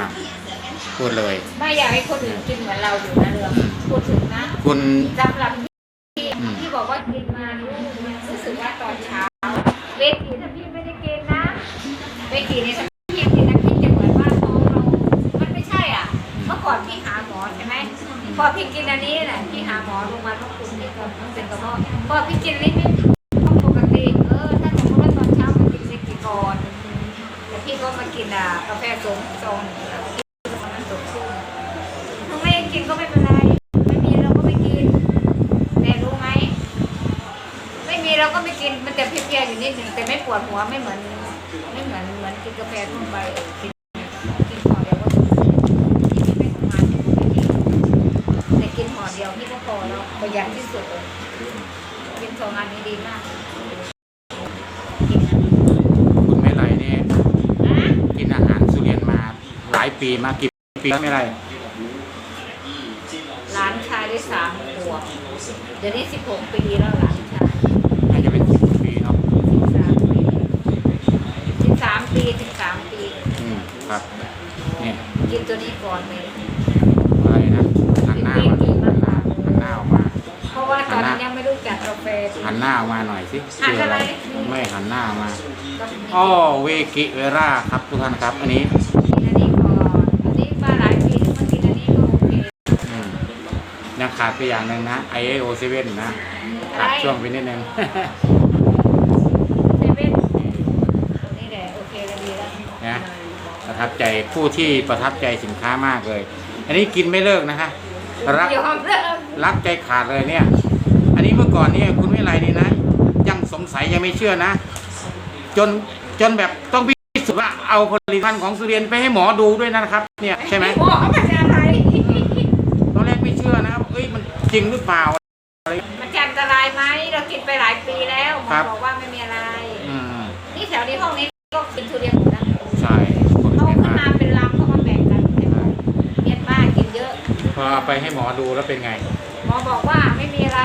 อ่าพูดเลย ไม่อยากให้คนอื่นกินเหมือนเราอยู่นะเรื่องพูดถึงนะคุณ สำหรับที่อืม ที่บอกว่ากินมารู้รู้สึกว่าตอนเช้าเวทีถ้าพี่ไม่ได้กินนะเวทีนี่ถ้าพี่กินนะพี่จะเหมือนว่าท้องเรา มันไม่ใช่อะ เมื่อก่อนพี่หาหมอใช่ไหมพอพี่กินอันนี้แหละพี่หาหมอโรงพยาบาลพระคุณนี่ก็เป็นกระเพาะพอพี่กินอันนี้พี่ปกติเออถ้าสมมติว่าตอนเช้ามันกินเล็กกี่ก่อนแต่พี่ก็มากิ น่ะกาแฟสมซองมันสดชื่นถ้าไม่กินก็ไม่เป็นไร ไม่มีเราก็ไม่กิน แต่รู้ไหม ไม่มีเราก็ไม่กิน มันจะเพลียๆอยู่นิดหนึ่งแต่ไม่ปวดหัวไม่เหมือน ไม่เหมือนเหมือนกินกาแฟทั่วไปกินกินห่อเดียวก็ที่ไม่ทำงานไม่กินแต่กินห่อเดียวพี่ก็พอแล้วประหยัดที่สุดเลยกินสองอันนี้ดีมากนอันนี้ คุณไม่ไรเนี่ย นะ กินอาหารสุเรียนมาหลาย ปีมากี่ปีแล้วไม่ไรหลานชายได้สามขวบเดี๋ยวนี้สิบหกปีแล้วหลานชายน่าจะเป็นสิบปีเนาะสิบสามปีสิบสามปีสิบสามปีอืมครับเนี่ยกินตัวนี้ก่อนเลยอะไรนะหันหน้ามาหันหน้าหันหน้าออกมา เพราะว่าตอนนั้นยังไม่รู้จักกาแฟหันหน้าออกมาหน่อยสิหันชื่ออะไรอะไรไม่หันหน้าออกมาก็กินอ้อเวกิเวราครับทุกท่านครับ อันนี้ อันนี้ก่อนอันนี้มาหลายปีมากินอันนี้ก็โอเค อืม ยังขาดไปอย่างหนึ่งนะ IAO 7นะขาดช่วงไปนิดนึง เซเว่นนี่แหละโอเคแล้วดีแล้วนะ ประทับใจผู้ที่ประทับใจสินค้ามากเลย อันนี้กินไม่เลิกนะคะ รักยอมเลิกรักใจขาดเลยเนี่ย อันนี้เมื่อก่อนเนี่ยคุณวิไลนี่นะ ยังสงสัยยังไม่เชื่อนะ จนจนแบบต้องพิสูจน์ว่าเอาผลิตภัณฑ์ของสุเรียนไปให้หมอดูด้วยนะครับ เนี่ยใช่ไหม หมอมันจะอะไร ตอนแรกไม่เชื่อนะเอ้ยมัน จริงหรือเปล่า มันจะอันตรายไหมเรากินไปหลายปีแล้วหมครัอบ บอกว่าไม่มีอะไร อืมนี่แถวนี้ห้องนี้ก็กินทุเรียนหมดนะใช่คนเขาเยอะขึ้นมามากเป็นลำเขามาแบ่งกันเย็นมากกินเยอะ พอเอาไปให้หมอดูแล้วเป็นไง หมอบอกว่าไม่มีอะไร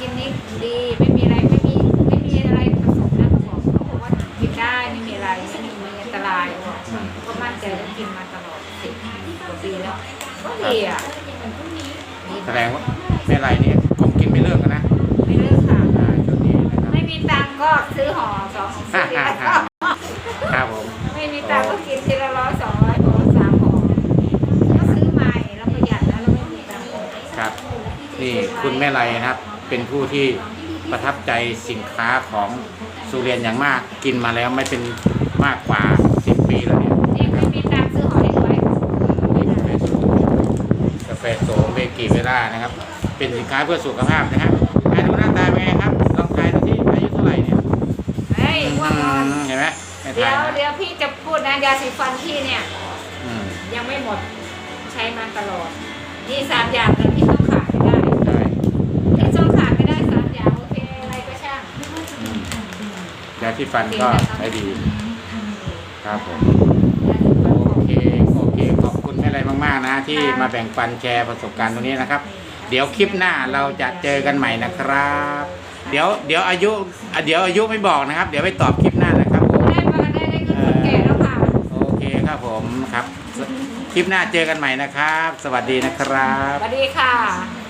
กินนี้ดีไม่มีอะไรไม่มีไม่มีอะไรผสมนะเขาบอกเขาบอกว่ากินได้ไม่มีอะไรไม่มีอันตรายก็มั่นใจแล้วกินมาตลอดสิบกว่าปีแล้ว ก็ดีอะดีแสดงว่าไม่ไรเนี่ยผมกินไม่เลิกนะไม่เลิกค่ะอ่าชุดนี้นะครับไม่มีตังค์ก็ซื้อห่อสองห่อสี่แล้วก็ครับผมไม่มีตังค์ก็กินทีละร้อยสองร้อยห่อสามห่อก็ซื้อใหม่แล้วประหยัดแล้วเราไม่มีตังค์ครับนี่คุณแม่ไรนะครับ เป็นผู้ที่ประทับใจสินค้าของสุเรียนอย่างมากกินมาแล้วไม่เป็นมากกว่าสิบปีแล้วเนี่ย นี่ไม่มีตังค์ซื้อห่อเล็กไว้ นี่กาแฟโสมกาแฟโสม เบกิเวล่านะครับ เป็นสินค้าเพื่อสุขภาพนะครับอะดูหน้าตาเป็นไงครับลองทายดูที่อายุเท่าไหร่เนี่ยเฮ้ยว่างอนอืมเห็นไหมไม่เดี๋ทายยวนะเดี๋ยวพี่จะพูดนะยาสีฟันพี่เนี่ย อืมยังไม่หมดใช้มาตลอดนี่สามอย่างเลยที่ต้องขาดไม่ได้ใช่ที่ต้องขาดไม่ได้สามอย่างโอเคอะไรก็ช่าง อืมยาที่ฟันก็ใช้ดีครับผม โอเค โอเค ขอบคุณแม่ไรมาก ๆ นะที่มาแบ่งปันแชร์ประสบการณ์ตรงนี้นะครับ เดี๋ยวคลิปหน้าเราจะเจอกันใหม่นะครับ เดี๋ยวเดี๋ยวอายุอะเดี๋ยวอายุไม่บอกนะครับ เดี๋ยวไปตอบคลิปหน้านะครับผมได้มาได้ได้เงินคนแก่แล้วค่ะโอเคครับผมครับ คลิปหน้าเจอกันใหม่นะครับ สวัสดีนะครับสวัสดีค่ะ